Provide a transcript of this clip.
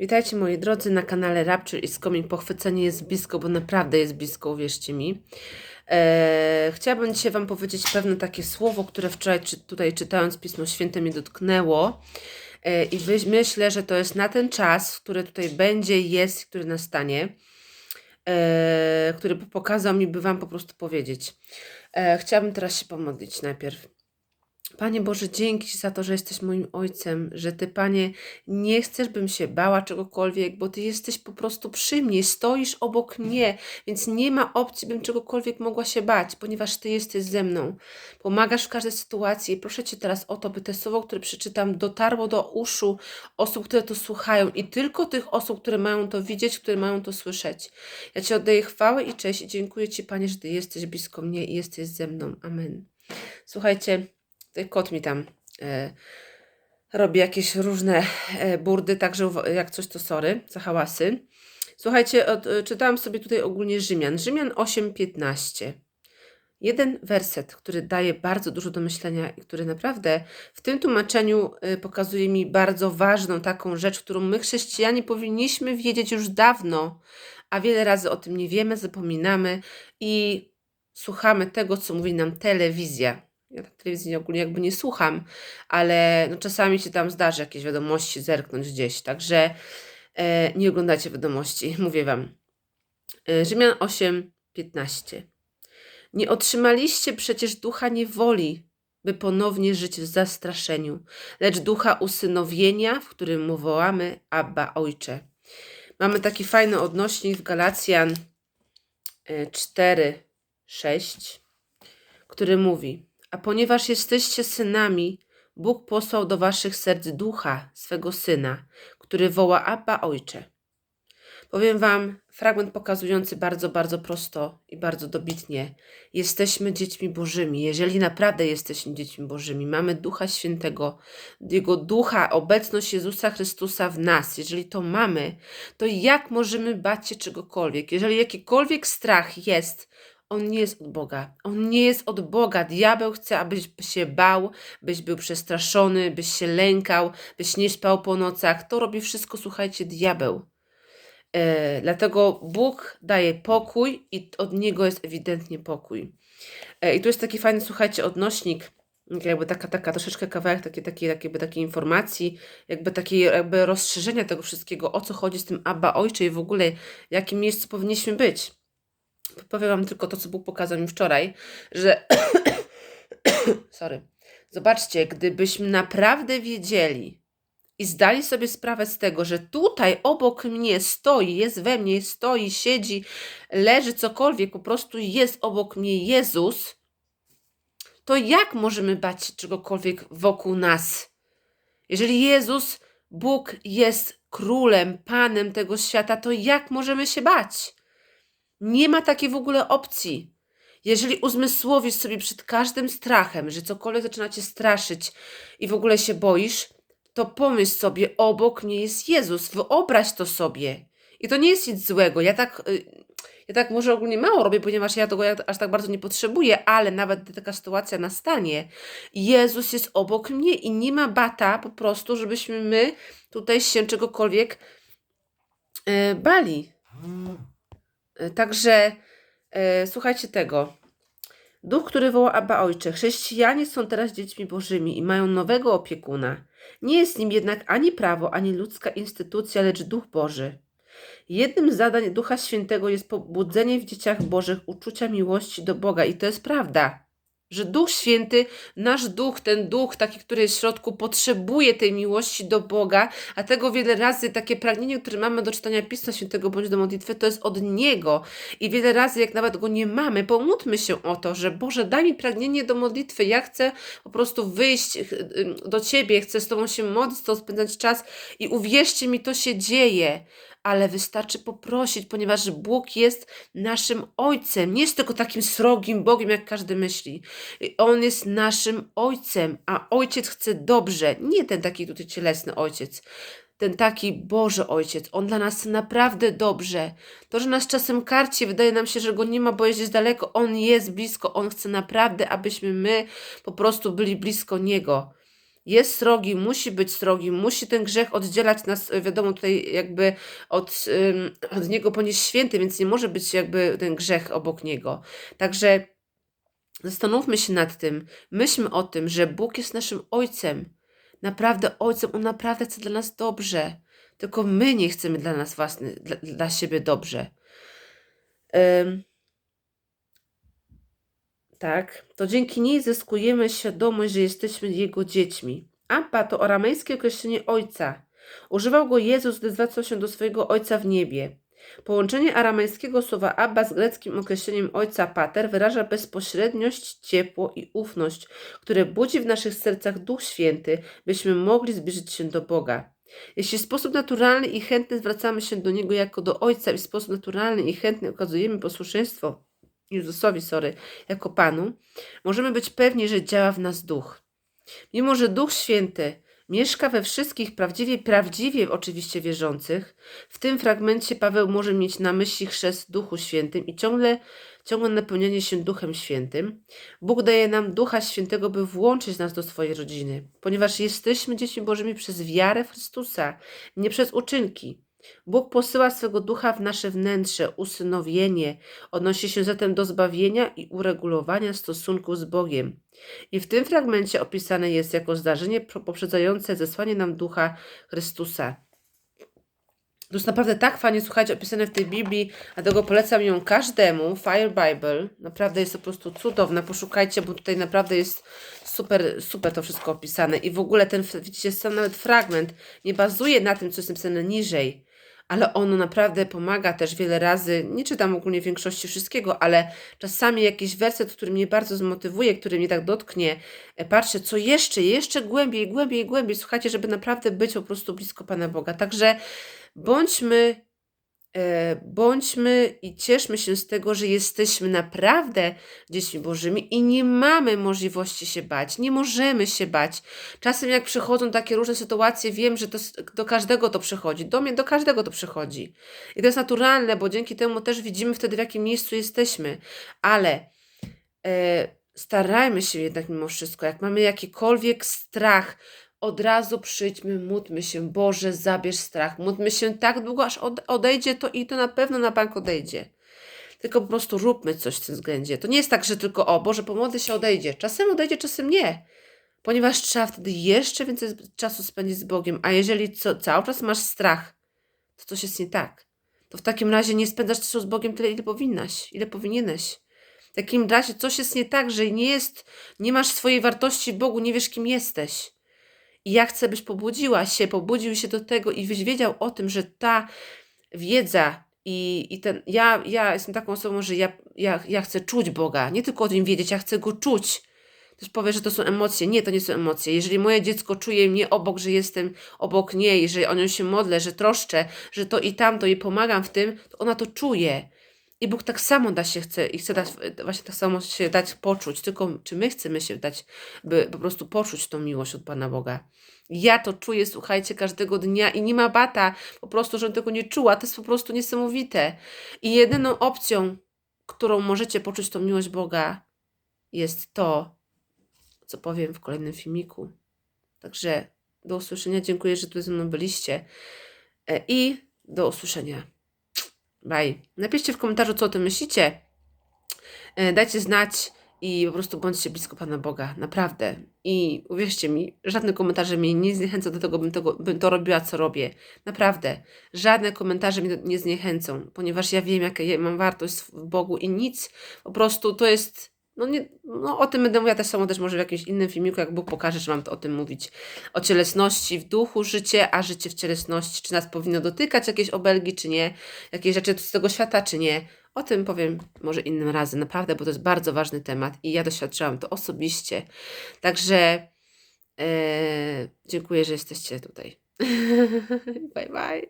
Witajcie moi drodzy na kanale Rapture is Coming. Pochwycenie jest blisko, bo naprawdę jest blisko, uwierzcie mi. Eee, chciałabym dzisiaj Wam powiedzieć pewne takie słowo, które wczoraj czy, tutaj czytając Pismo Święte mnie dotknęło. Eee, I wy- myślę, że to jest na ten czas, który tutaj będzie, jest, który nastanie, eee, który pokazał mi, by Wam po prostu powiedzieć. Eee, chciałabym teraz się pomodlić najpierw. Panie Boże, dzięki Ci za to, że jesteś moim Ojcem, że Ty, Panie, nie chcesz, bym się bała czegokolwiek, bo Ty jesteś po prostu przy mnie, stoisz obok mnie, więc nie ma opcji, bym czegokolwiek mogła się bać, ponieważ Ty jesteś ze mną. Pomagasz w każdej sytuacji. Proszę Cię teraz o to, by te słowo, które przeczytam, dotarło do uszu osób, które to słuchają i tylko tych osób, które mają to widzieć, które mają to słyszeć. Ja Ci oddaję chwałę i cześć i dziękuję Ci, Panie, że Ty jesteś blisko mnie i jesteś ze mną. Amen. Słuchajcie, kot mi tam e, robi jakieś różne e, burdy, także jak coś to sorry za hałasy. Słuchajcie, od, e, czytałam sobie tutaj ogólnie Rzymian. Rzymian 8:15. Jeden werset, który daje bardzo dużo do myślenia i który naprawdę w tym tłumaczeniu pokazuje mi bardzo ważną taką rzecz, którą my chrześcijanie powinniśmy wiedzieć już dawno, a wiele razy o tym nie wiemy, zapominamy i słuchamy tego, co mówi nam telewizja. Ja tak telewizji ogólnie jakby nie słucham, ale no czasami się tam zdarzy jakieś wiadomości, zerknąć gdzieś. Także e, nie oglądajcie wiadomości, mówię wam. E, Rzymian 8, 15. Nie otrzymaliście przecież ducha niewoli, by ponownie żyć w zastraszeniu, lecz ducha usynowienia, w którym mu wołamy Abba Ojcze. Mamy taki fajny odnośnik w Galacjan e, 4, 6, który mówi: A ponieważ jesteście synami, Bóg posłał do waszych serc ducha swego syna, który woła Abba Ojcze. Powiem wam fragment pokazujący bardzo, bardzo prosto i bardzo dobitnie. Jesteśmy dziećmi Bożymi. Jeżeli naprawdę jesteśmy dziećmi Bożymi, mamy Ducha Świętego, Jego Ducha, obecność Jezusa Chrystusa w nas. Jeżeli to mamy, to jak możemy bać się czegokolwiek? Jeżeli jakikolwiek strach jest, on nie jest od Boga. On nie jest od Boga. Diabeł chce, abyś się bał, byś był przestraszony, byś się lękał, byś nie spał po nocach. To robi wszystko, słuchajcie, diabeł. E, dlatego Bóg daje pokój i od Niego jest ewidentnie pokój. E, I tu jest taki fajny, słuchajcie, odnośnik, jakby taka, taka troszeczkę kawałek takiej, takiej, jakby takiej informacji, jakby takiej jakby rozszerzenia tego wszystkiego, o co chodzi z tym Abba Ojcze i w ogóle jakim miejscu powinniśmy być. Powiem Wam tylko to, co Bóg pokazał mi wczoraj, że sorry, zobaczcie, gdybyśmy naprawdę wiedzieli, i zdali sobie sprawę z tego, że tutaj obok mnie stoi, jest we mnie, stoi, siedzi, leży cokolwiek, po prostu jest obok mnie Jezus, to jak możemy bać się czegokolwiek wokół nas? Jeżeli Jezus, Bóg jest królem, panem tego świata, to jak możemy się bać? Nie ma takiej w ogóle opcji. Jeżeli uzmysłowisz sobie przed każdym strachem, że cokolwiek zaczyna cię straszyć i w ogóle się boisz, to pomyśl sobie, obok mnie jest Jezus, wyobraź to sobie. I to nie jest nic złego. Ja tak, y, ja tak może ogólnie mało robię, ponieważ ja tego aż tak bardzo nie potrzebuję, ale nawet gdy taka sytuacja nastanie, Jezus jest obok mnie i nie ma bata po prostu, żebyśmy my tutaj się czegokolwiek e, bali. E, Także e, słuchajcie tego. Duch, który woła Abba Ojcze. Chrześcijanie są teraz dziećmi bożymi i mają nowego opiekuna. Nie jest nim jednak ani prawo, ani ludzka instytucja, lecz Duch Boży. Jednym z zadań Ducha Świętego jest pobudzenie w dzieciach Bożych uczucia miłości do Boga i to jest prawda. Że Duch Święty, nasz duch, ten duch taki, który jest w środku, potrzebuje tej miłości do Boga, a tego wiele razy takie pragnienie, które mamy do czytania Pisma Świętego bądź do modlitwy, to jest od Niego. I wiele razy, jak nawet go nie mamy, pomódlmy się o to, że Boże, daj mi pragnienie do modlitwy. Ja chcę po prostu wyjść do Ciebie, chcę z Tobą się modlić, z spędzać czas i uwierzcie mi, to się dzieje. Ale wystarczy poprosić, ponieważ Bóg jest naszym Ojcem. Nie jest tylko takim srogim Bogiem, jak każdy myśli. On jest naszym Ojcem, a Ojciec chce dobrze. Nie ten taki tutaj cielesny Ojciec, ten taki Boży Ojciec. On dla nas naprawdę dobrze. To, że nas czasem karci, wydaje nam się, że Go nie ma, bo jest daleko. On jest blisko. On chce naprawdę, abyśmy my po prostu byli blisko Niego. Jest srogi, musi być srogi, musi ten grzech oddzielać nas, e, wiadomo, tutaj jakby od, od niego ponieść święty, więc nie może być jakby ten grzech obok niego. Także zastanówmy się nad tym, myślmy o tym, że Bóg jest naszym Ojcem, naprawdę Ojcem, On naprawdę chce dla nas dobrze, tylko my nie chcemy dla nas własny, dla, dla siebie dobrze. Tak, to dzięki niej zyskujemy świadomość, że jesteśmy Jego dziećmi. Abba to aramejskie określenie ojca. Używał go Jezus, gdy zwracał się do swojego ojca w niebie. Połączenie aramejskiego słowa Abba z greckim określeniem ojca pater wyraża bezpośredniość, ciepło i ufność, które budzi w naszych sercach Duch Święty, byśmy mogli zbliżyć się do Boga. Jeśli w sposób naturalny i chętny zwracamy się do Niego jako do Ojca i w sposób naturalny i chętny okazujemy posłuszeństwo Jezusowi, sorry, jako Panu, możemy być pewni, że działa w nas Duch. Mimo, że Duch Święty mieszka we wszystkich prawdziwie, prawdziwie oczywiście wierzących, w tym fragmencie Paweł może mieć na myśli chrzest Duchu Świętym i ciągle, ciągłe napełnianie się Duchem Świętym. Bóg daje nam Ducha Świętego, by włączyć nas do swojej rodziny, ponieważ jesteśmy dziećmi Bożymi przez wiarę w Chrystusa, nie przez uczynki. Bóg posyła swego ducha w nasze wnętrze, usynowienie, odnosi się zatem do zbawienia i uregulowania stosunków z Bogiem. I w tym fragmencie opisane jest jako zdarzenie poprzedzające zesłanie nam ducha Chrystusa. To jest naprawdę tak fajnie, słuchajcie, opisane w tej Biblii, dlatego polecam ją każdemu. Fire Bible, naprawdę jest to po prostu cudowna. Poszukajcie, bo tutaj naprawdę jest super, super to wszystko opisane. I w ogóle ten, widzicie, sam nawet fragment nie bazuje na tym, co jest napisane niżej ale ono naprawdę pomaga też wiele razy. Nie czytam ogólnie większości wszystkiego, ale czasami jakiś werset, który mnie bardzo zmotywuje, który mnie tak dotknie, e, patrzę, co jeszcze, jeszcze głębiej, głębiej, głębiej. Słuchajcie, żeby naprawdę być po prostu blisko Pana Boga. Także bądźmy E, bądźmy i cieszmy się z tego, że jesteśmy naprawdę dziećmi Bożymi i nie mamy możliwości się bać, nie możemy się bać. Czasem jak przychodzą takie różne sytuacje, wiem, że to, do każdego to przychodzi, do mnie do każdego to przychodzi. I to jest naturalne, bo dzięki temu też widzimy wtedy, w jakim miejscu jesteśmy. Ale e, starajmy się jednak mimo wszystko, jak mamy jakikolwiek strach, od razu przyjdźmy, módlmy się, Boże, zabierz strach. Módlmy się tak długo, aż odejdzie to i to na pewno na bank odejdzie. Tylko po prostu róbmy coś w tym względzie. To nie jest tak, że tylko o Boże, pomodlę się, odejdzie. Czasem odejdzie, czasem nie. Ponieważ trzeba wtedy jeszcze więcej czasu spędzić z Bogiem. A jeżeli co, cały czas masz strach, to coś jest nie tak. To w takim razie nie spędzasz czasu z Bogiem tyle, ile powinnaś, ile powinieneś. W takim razie coś jest nie tak, że nie jest, nie masz swojej wartości Bogu, nie wiesz kim jesteś. I ja chcę, byś pobudziła się, pobudził się do tego i byś wiedział o tym, że ta wiedza i, i ten, ja, ja jestem taką osobą, że ja, ja, ja chcę czuć Boga, nie tylko o tym wiedzieć, ja chcę Go czuć. Ktoś powie, że to są emocje. Nie, to nie są emocje. Jeżeli moje dziecko czuje mnie obok, że jestem obok niej, że o nią się modlę, że troszczę, że to i tamto jej pomagam w tym, to ona to czuje. I Bóg tak samo da się chce i chce dać, właśnie tak samo się dać poczuć, tylko czy my chcemy się dać, by po prostu poczuć tą miłość od Pana Boga. Ja to czuję, słuchajcie, każdego dnia i nie ma bata, po prostu, żebym tego nie czuła. To jest po prostu niesamowite. I jedyną opcją, którą możecie poczuć tą miłość Boga, jest to, co powiem w kolejnym filmiku. Także do usłyszenia. Dziękuję, że tu ze mną byliście. E, I do usłyszenia. Bye. Napiszcie w komentarzu, co o tym myślicie. E, dajcie znać i po prostu bądźcie blisko Pana Boga. Naprawdę. I uwierzcie mi, żadne komentarze mnie nie zniechęcą do tego, bym, tego, bym to robiła, co robię. Naprawdę. Żadne komentarze mnie nie zniechęcą, ponieważ ja wiem, jaka ja mam wartość w Bogu i nic. Po prostu to jest no, nie, no o tym będę mówiła też samo też może w jakimś innym filmiku, jak Bóg pokaże, że mam to o tym mówić. O cielesności w duchu życie, a życie w cielesności. Czy nas powinno dotykać jakieś obelgi, czy nie. Jakieś rzeczy z tego świata, czy nie. O tym powiem może innym razem, naprawdę, bo to jest bardzo ważny temat i ja doświadczyłam to osobiście. Także e, dziękuję, że jesteście tutaj. bye bye.